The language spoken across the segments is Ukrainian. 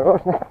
осторожно.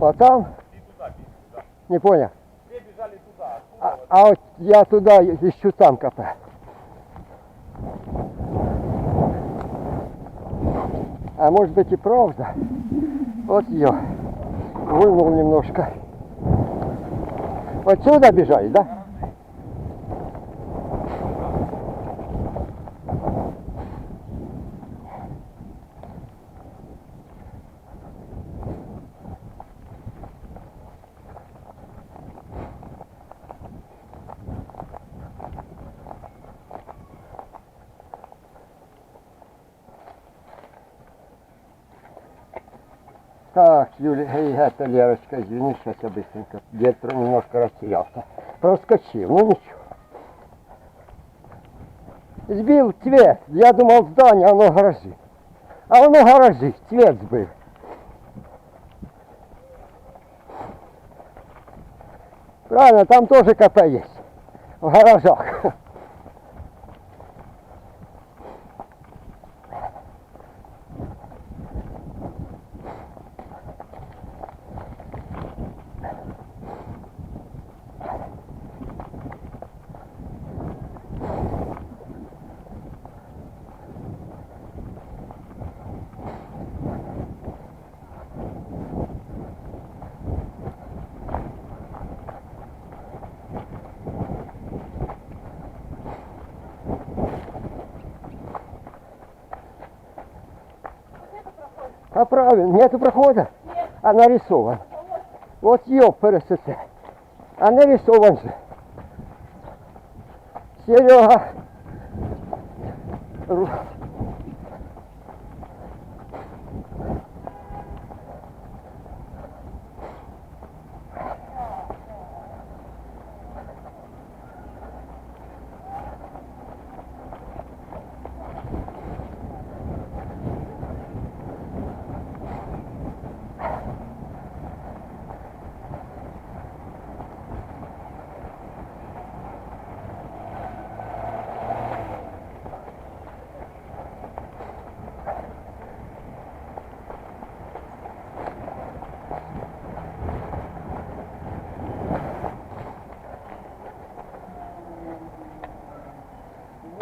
А там? Не понял. А, а вот я туда ищу там копаю. А может быть и правда. Вот ее. Вынул немножко. Отсюда бежали, да? Это Лерочка, извини, сейчас я быстренько. Дед немножко растерялся. Проскочил, ну ничего. Сбил цвет. Я думал здание, оно гаражи. А оно гаражи, цвет сбил. Правильно, там тоже КП есть. В гаражах. правильно, нету прохода, а нарисован. Вот йоп пересете. А нарисован же. Серега.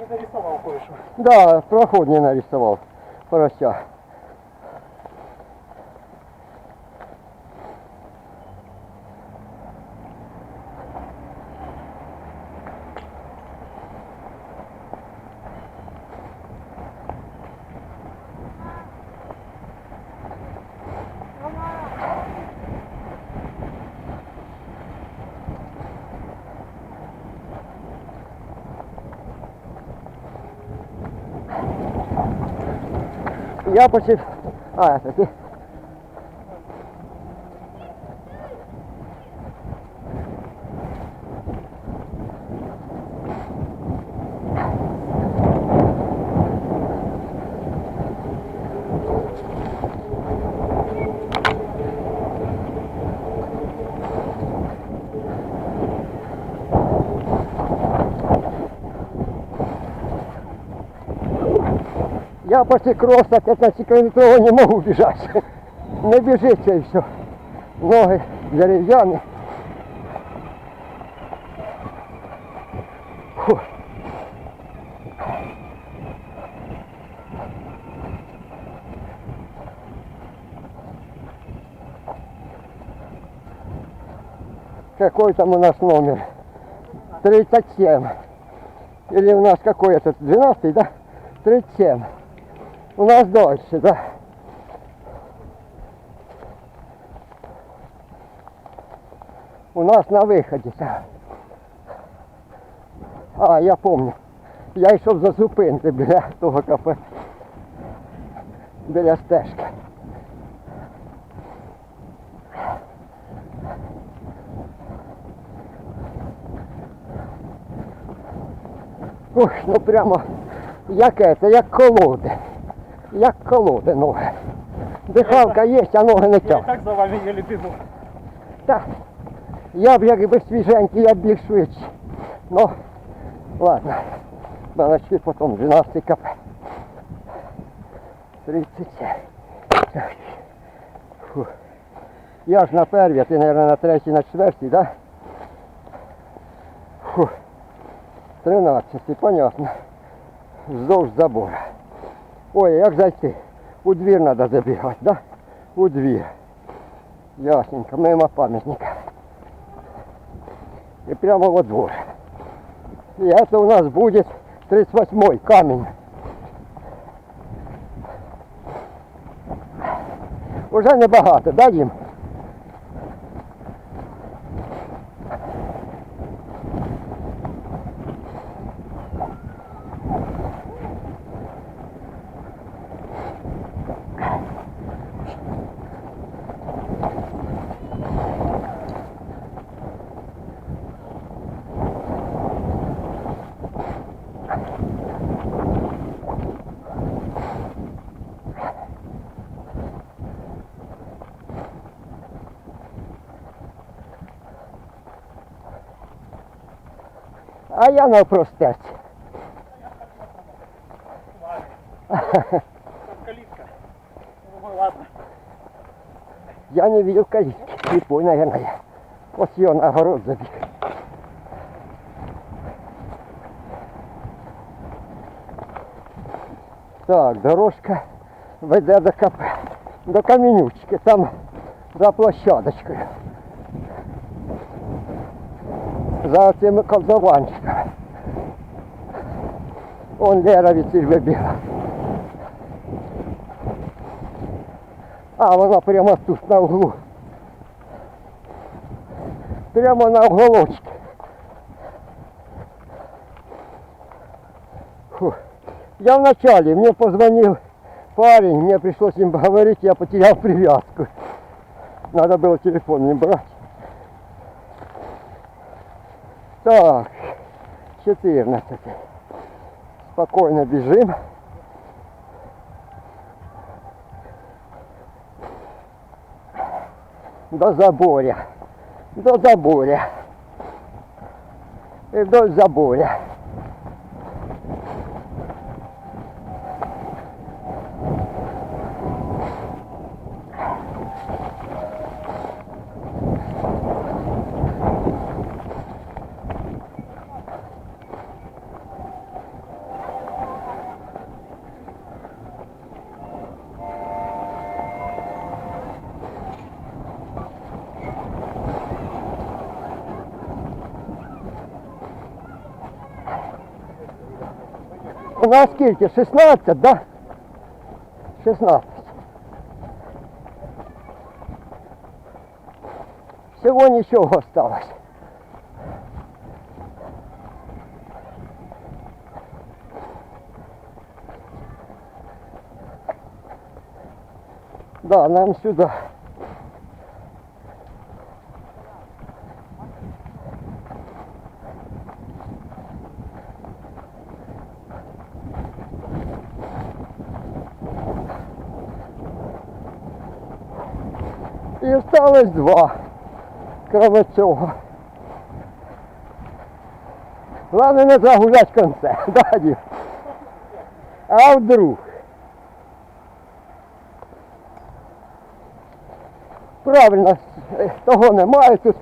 Нарисовал кое-что. Да, проход не нарисовал. Порося. Я почти... А, это ты. Я после кросса 15-километрового не могу бежать. Не бежится и все. Ноги деревянные. Какой там у нас номер? 37. Или у нас какой этот? 12, да? 37. У нас дольше, да. У нас на виході, так. А, я помню. Я йшов за зупинки біля того кафе. Біля стежки. Ух, ну прямо як это, як колоди. Як колоди ноги. Дихалка є, а ноги не Я тягнуть. так за вами еле бегу. Так, я б якби свіженький, я б біг швидше. Ну, ладно. Мене ще потім 12 кп. 37. Так. Фу. Я ж на первій, а ти, мабуть, на третій, на четвертій, так? Да? Фу. 13, понятно. Вздовж забора. Ой, як зайти? У двір треба забігати, да? У двір. Ясненько, мимо памятника. І прямо во двор. І это у нас будет 38-й камень. Уже небагато, да, Дім? Я калитка. Ну, ладно. Я не видел калитки. Слепой, наверное. Вот ее на огород забег. Так, дорожка веде до КП. До каменючки, там за площадочкою. За цими колдованчиками. Он Лера від вибігла. А, вона прямо тут на углу. Прямо на уголочке. Фу. Я вначале, мне позвонил парень, мне пришлось с ним я потерял привязку. Надо было телефон не брать. Так, 14. Спокойно бежим. До заборя. До заборя. И вдоль заборя. У нас скільки? 16, да? 16. Всього нічого осталось. Да, нам сюда. Осталось два. Кроме цього. Главное не загулять конце. Да, А вдруг? Правильно, е, того немає тут.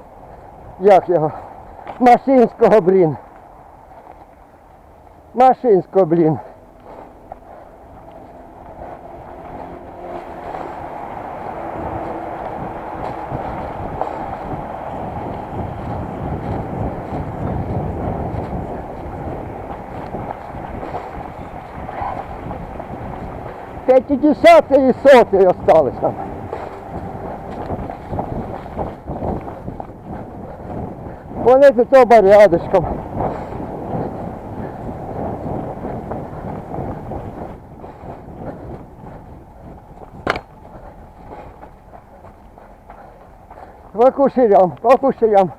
Як його? Машинського, блін. Машинського, блін. П'ятидесятий і сотий остались там. Вони тут оба рядышком. По кушерям, по кушерям.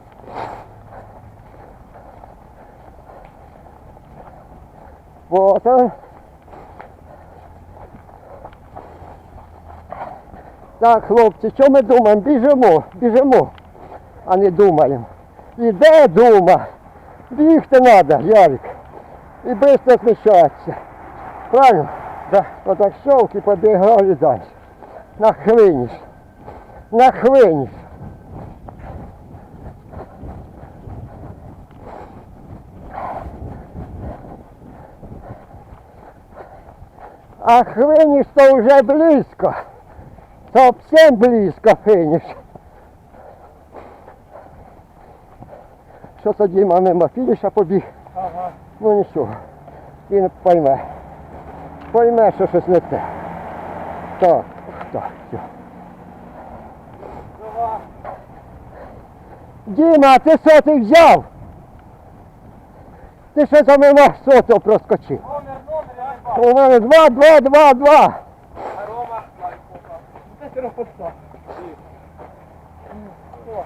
Вот он. Так, хлопці, що ми думаємо? Біжимо, біжимо, а не думаємо. Іде дума. Бігти треба, Ярик. І швидко сміщатися. Правильно? Да. Отак щовк і побігали далі. На хвиніш. На хвиніш. А хвиніш то вже близько. Совсем близько фініш. Що тоді мимо фініша побіг? Ага. Ну нічого. Він пойме. Пойме, що щось не те. Так, так, все. Діма, ти сотий взяв? Ти що за мимо сотого проскочив? Номер, номер. У мене два, два, два, два. А Рома, лайк, пока. Це сироп подстав. О,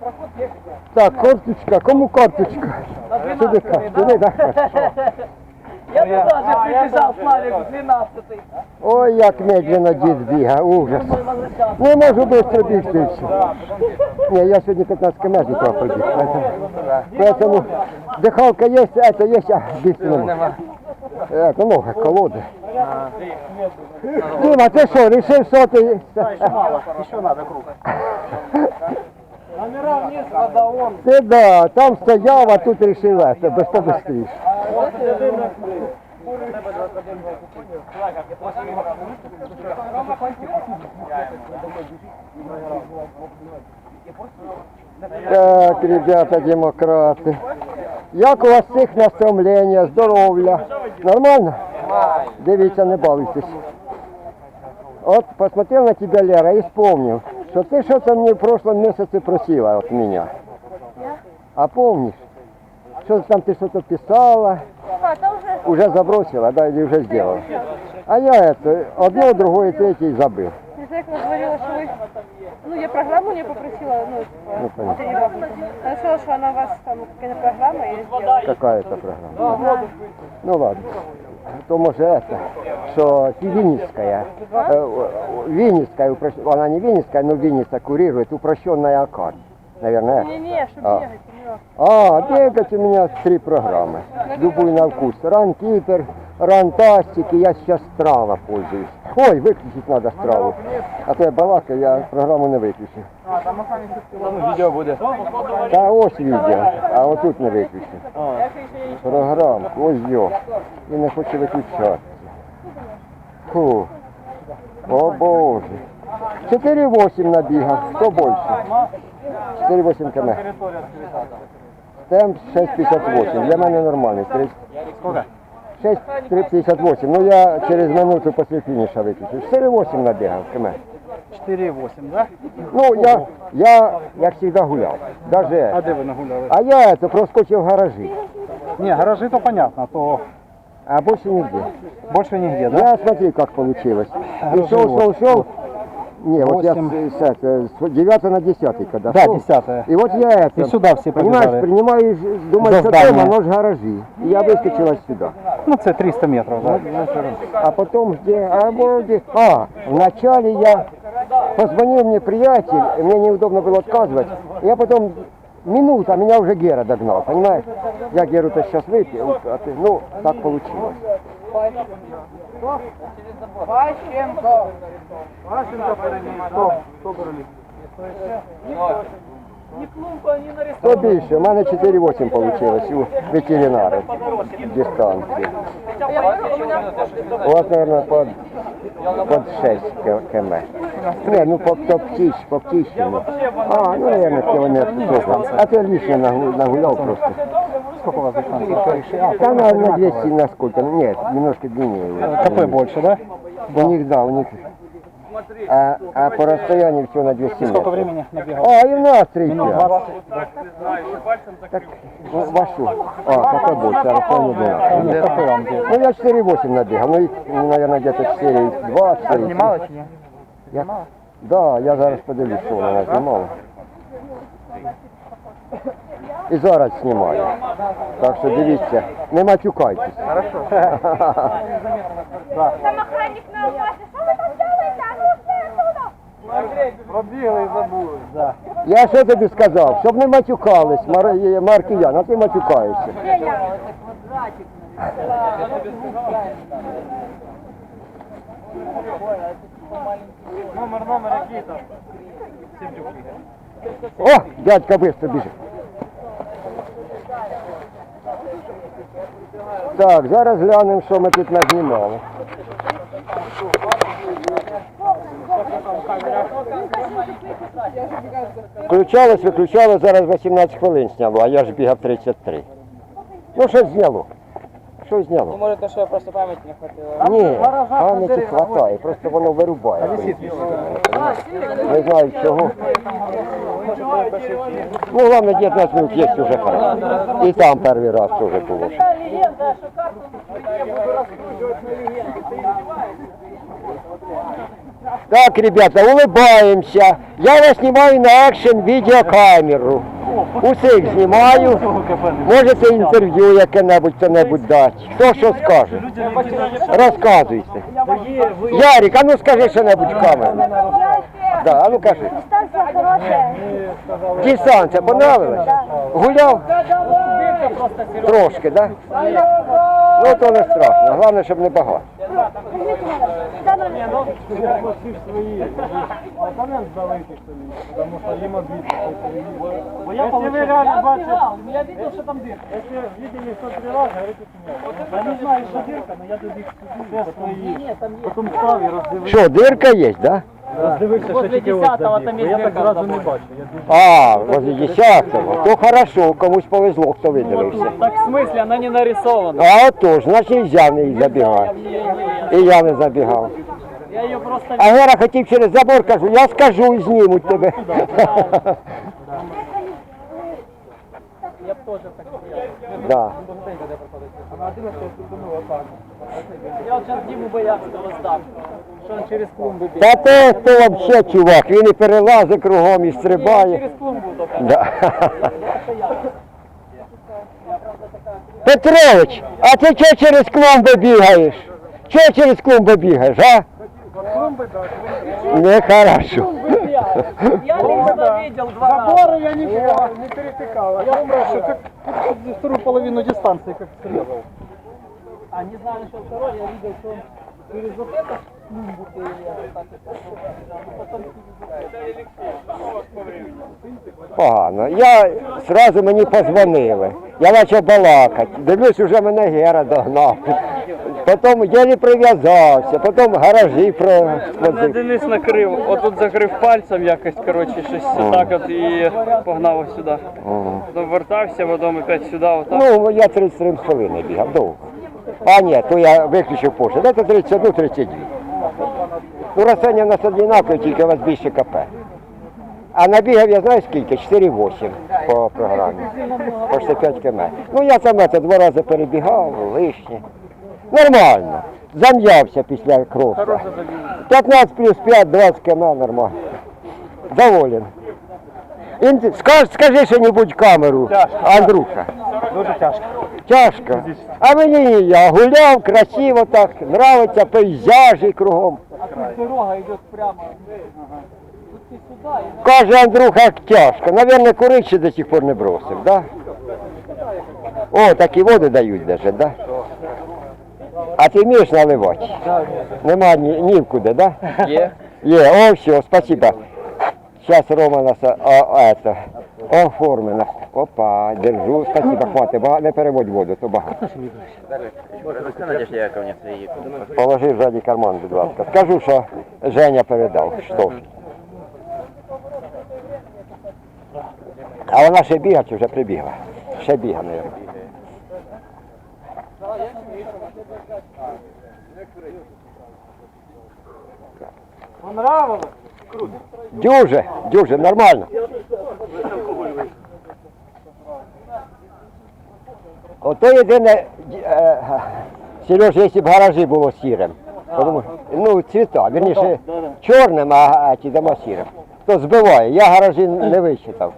проход є. Так, карточка, кому карточка? На Сюди, ка, сюди, так. Я Я- туда же А, я прибежал, тоже, Славик, я тоже. 12 Ой, як медленно дід бігає, ужас. Мой возвращался. Не можу швидко бігти і все. Да, Ні, я сьогодні 15 метрів треба пробіг. Поэтому, поэтому дихалка є, это є, а бігти не можу. Это ноги, колоди. Дима, ти що, рішив сотий? мало, еще надо круг. Номера вниз, вода он. Ти да, там стояв, а тут рішив це, без побистріш. Так, ребята, демократи. Як у вас всіх настромлення, здоров'я? Нормально? Дивіться, не балуйтесь. Вот посмотрел на тебя, Лера, и вспомнил, что ты что-то мне в прошлом месяце просила от меня. А помнишь? Что там ты что-то писала, А, та вже уже забросила, да, или уже сделала. А я это, одно, другое, третье и забыл. не знаю, як ви говорила, що ви... Ну, я программу не попросила, ну, Ну, типа, понятно. тренировку. Она сказала, что она у вас там какая-то программа, я сделала. Какая это программа? Ну ладно. То может это, что Винницкая, э, Винницкая, она не Винницкая, но Винница курирует упрощенная АКАД Наверное. Не-не, чтобы А. бегать, тренировка. А, бегать у меня три программы. Любую на вкус. Ран Кипер, ран Тастик, и я сейчас Страва пользуюсь. Ой, выключить надо Страву. А то я балакаю, я программу не виключу. Відео буде. Та ось відео, а отут не виключу. Програмку, ось йо. І не хочу виключати. Фу. О Боже. 4,8 набігав. Хто більше? 4,8 км. Темп 6,58. Для мене нормальний. 30. Сколько? 6,58. Ну я через минуту після фініша виключу. 4,8 набігав км. 4,8, да? Ну я, я як завжди гуляв. Даже, А де ви нагуляли? а я це проскочив в гаражі. Ні, гаражі то понятно, то А больше нигде. більше нігде, да? Я смотри, как получилось. И шел, шел, шел. Не, вот я Восемь. с, с, это, с 9 на 10 когда Да, шел. 10 И вот я это, И сюда все понимаешь, ж- думаю, За что дома, но ж гаражи. И я выскочила сюда. Ну це 300 метрів, да? А потом где, а, вроде, а, вначале я, позвонил мне приятель, и мне неудобно было отказывать. Я потом минута, меня уже Гера догнал, понимаешь? Я Геру-то сейчас выпил, а ты, ну, так получилось. Ващенко! Ващенко переміг. Хто? Хто переміг? Хто більше? У мене 4,8 вийшло у ветеринари дистанції. У вас, мабуть, под, под 6 км. Ні, ну по, по птіч, по птічному. А, ну, мабуть, кілометр 40. А то лишнє нагу- нагуляв просто. Сколько у вас дистанція? Там на, на 200, на сколько? Ну, Нет, немножко длиннее. КП більше, да? У них, да, у них. А, а по расстоянию все на 200 Сколько метров. времени набігав? А, и у нас 3 Минут 20. Так, ну, вашу. А, какой больше? А Руслан не Ні, КП вам де. Ну, я 4,8 набегал. Ну, их, ну, наверное, где-то 4,2, 4,3. чи ні? Я... Да, я зараз подивлюсь, що вона знімала. І зараз знімаю. Так що дивіться, не матюкайтесь. Там охранник на УАЗе, что вы там делаете? А ну ушли отсюда! Пробігли і забули. Да. Я що тобі сказав? Щоб не матюкались, Мар... е, Маркіян, а ти матюкаєшся. Номер, номер який там? О, дядька быстро біжить. Так, зараз глянемо, що ми тут назнімали. Включалось, виключалось, зараз 18 хвилин зняло, а я ж бігав 33. Ну, щось зняло. Що зняло? Може, то, що просто пам'яті не хватило. Ні, пам'яті хватає, просто воно вирубає. Не знаю чого. Ну, головне, 19 минут є вже хорошо. І там перший раз теж було. Так, ребята, улыбаемся. Я вас снимаю на екшен відеокамеру. Усіх знімаю. Можете інтерв'ю яке-небудь хто-небудь дати. Хто що скаже? Розказуйте. Ярик, а ну скажи що-небудь в камеру. Да, а ну кажи. Дистанція понравилась? Гуляв? Трошки, так? Да? Ну то не страшно. Головне, щоб не багато. Бо я ви реально бачите, Я бачив, що там дир. якщо видели хто три рази, говорите, ні. Я не знаю, що дірка, але я добіг сюди, потім, потім став і роздивився. Що, дирка є, так? Да? Роздивився, що Возле тільки от 10-го забіг. там Бо є Я так дірка зразу в не заборі. бачу. Я дуже- А, возле десятого. То хорошо, комусь повезло, хто видивився. Так в смысле, она не нарисована. А отож, значить нельзя в неї забігати. І я не забігав. А Гера хотів через забор, кажу, я скажу і знімуть тебе. я б теж так стояв. Я от зараз Діму боявся здам. Що він через клумби біг. Та хто взагалі, чувак, він і перелазить кругом, і стрибає. Через клумбу. Петрович, а ти чого через клумби бігаєш? Чого через клумби бігаєш, а? Нехорошо. Я лично видел два раза. я не, не перетыкал. Я думаю, что ты вторую половину дистанции как стрелял. А не знаю насчет второй, я видел, что он через вот это клумбу перелез. так и пошел. Ну, потом Погано. Я зразу мені позвонили. Я почав балакати. Дивлюсь, уже мене Гера догнав. Потім єлі прив'язався, потім гаражі Мене. Денис накрив, отут закрив пальцем якось, коротше, щось отак от і погнав ось сюди. Потім вертався, потім опять сюди, отак. Ну, я 33 хвилини бігав, довго. А ні, то я виключив позже. Це 31-32. Ну, розсення в нас однакові, тільки у вас більше КП. А набігав я знаю скільки? 4,8 по програмі. Почти 5 км. Ну я саме це два рази перебігав, лишнє. Нормально. Зам'явся після кросу. 15 плюс 5, 20 км нормально. Доволен. Інт- Скаж, скажи що-небудь камеру, Андрюха. Дуже тяжко. Тяжко. А мені ні, я гуляв, красиво так, нравиться пейзажі кругом. дорога прямо. Тут ты сюда и Каже Андрюха, як тяжко. Навірно, курить ще до сих пор не бросив, да? О, такі води дають даже, да? А ти вмієш наливати? Нема ні, ні в куди, да? Є. Є, о, все, спасибо. Сейчас Рома нас а, а, это, оформлено. Опа, держу, спасибо, хватит, бага- не переводь воду, то багато. Положи в задній карман, будь ласка. Скажу, що Женя передав. Що? А вона ще бігає вже прибігла? Ще бігає, мабуть. Понравилось? Дюже, дюже, нормально. Ото єдине, е, Сереж, якщо б гаражі було сірим, тому, ну цвіта, вірніше, чорним, а, ті дома сірим, то збиває. Я гаражі не вичитав.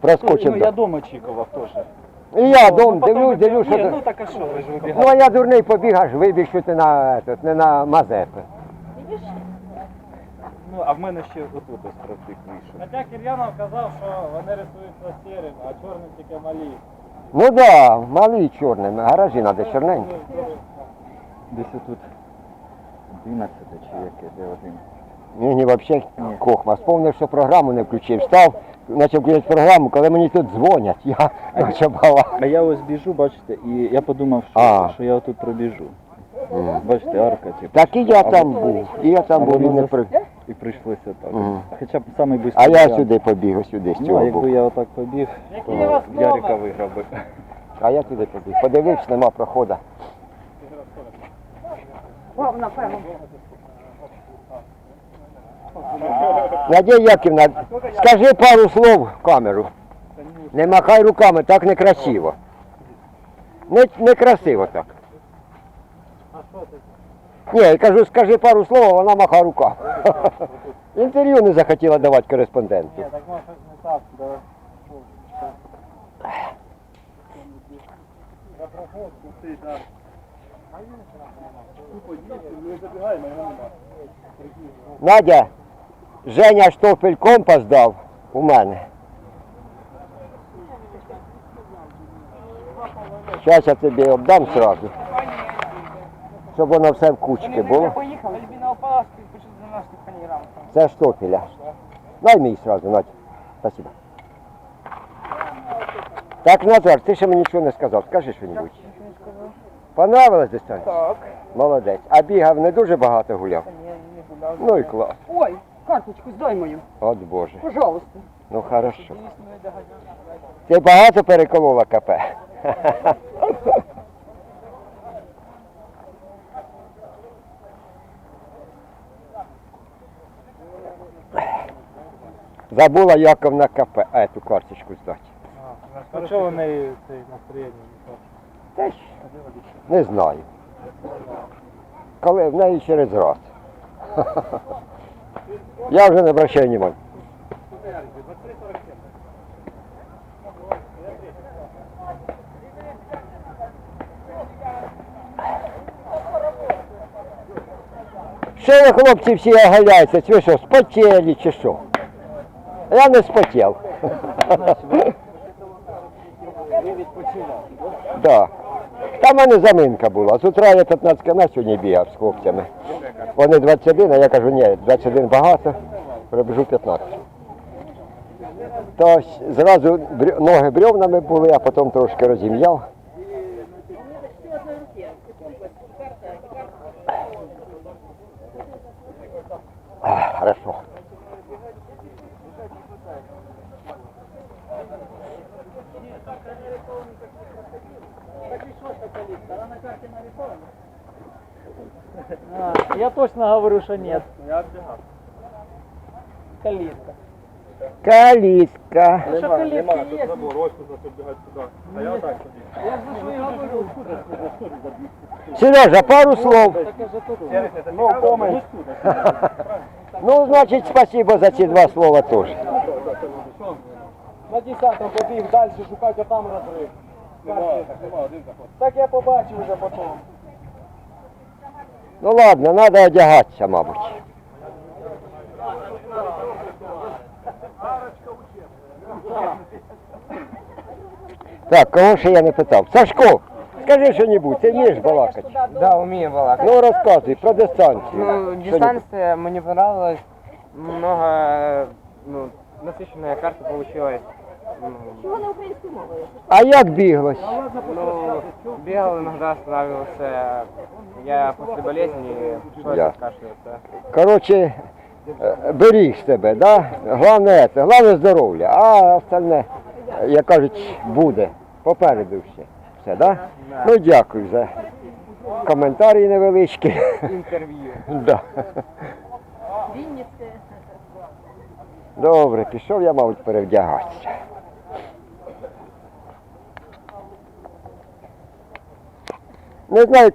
Проскочив. Ну, я дома чикував теж. І я дом дивлюсь, дивлюсь, що Ні, ну так а що, ви ж Ну вибігали. а я дурний побіг, аж вибіг, що ти на, тут, не на Мазепи. Ну, а в мене ще отут ось протик вийшов. Хоча Кир'янов казав, що вони рисуються сірим, а чорним тільки малі. Ну да, малі чорними, гаражі треба чорненькі. Десь отут 12 чи яке, де один. Мені взагалі кохма. Сповнив, що програму не включив. Став, почав включати програму, коли мені тут дзвонять, я почав балакати. А я ось біжу, бачите, і я подумав, що, А. що я отут пробіжу. Бачите, арка, типу. Так і я А там був, і я там був, і не при... І прийшлося так. Мгм. Хоча б самий А я варіант. сюди побіг, ось сюди, з Ну, а цього якби боку. я отак побіг, то Ярика виграв би. А я туди побіг. Подивився, нема проходу. Надія Яківна, скажи пару слов в камеру. Не махай руками, так некрасиво. Не, некрасиво так. Ні, я кажу, скажи пару слов, а вона маха руками. Інтерв'ю не захотіла давати кореспонденту. Так може не так, да. Надя, Женя штофель компас дав у мене. Зараз я тобі обдам сразу. Щоб воно все в кучці було. Це штофеля. Дай мій сразу, Надя. Спасибо. Так, Назар, ти ще мені нічого не сказав. Скажи що-небудь. Понравилась дистанція? Так. Молодець. А бігав не дуже багато гуляв? Ну і клас. Ой, Карточку здай мою. От Боже. Пожалуйста. Ну хорошо. Ти багато переколола КП. Забула Яков на КП, а эту карточку здати. А чого в неї цей настроєння? Теж не знаю. Коли в неї через рот. Я вже не обращаю внимання. Що ви, хлопці, всі оголяються? Чи ви що, спотіли чи що? Я не спотів. Да. Там в мене заминка була. З утра я 15 км сьогодні бігав з хлопцями. Вони 21, а я кажу, ні, 21 багато, прибіжу 15. То зразу ноги брьовнами були, а потім трошки розім'яв. А, я точно говорю, что нет. Калитка. Калітка. Ну, что калитки есть? А я так собі. Я же что и говорю. Сережа, пару слов. Так я же тут. Ну, помиль. Ну, значить, спасибо за ці два слова теж. На 10 побіг далі шукати, а там розрив. Так я побачив вже потім. Ну ладно, треба одягатися, мабуть. Так, кого ще я не питав? Сашко, скажи що-небудь, ти вмієш балакати? Да, умею балакать. Ну розказуй про дистанцію. Ну, Що-небудь. дистанция мне понравилась. Много, ну, насыщенная карта получилась. Чого не українською мовою? А як біглось? Ну, бегал иногда, останавливался. Я после болезни Я. откашливаться. Коротше, е, беріг себе, да? Головне це, головне здоров'я, а остальне, е, як кажуть, буде. Попереду все. Все, да? Ну дякую за коментарі невеличкі. Интервью. Да. Вінниці. Добре, пішов я, мабуть, перевдягатися. Не знаю,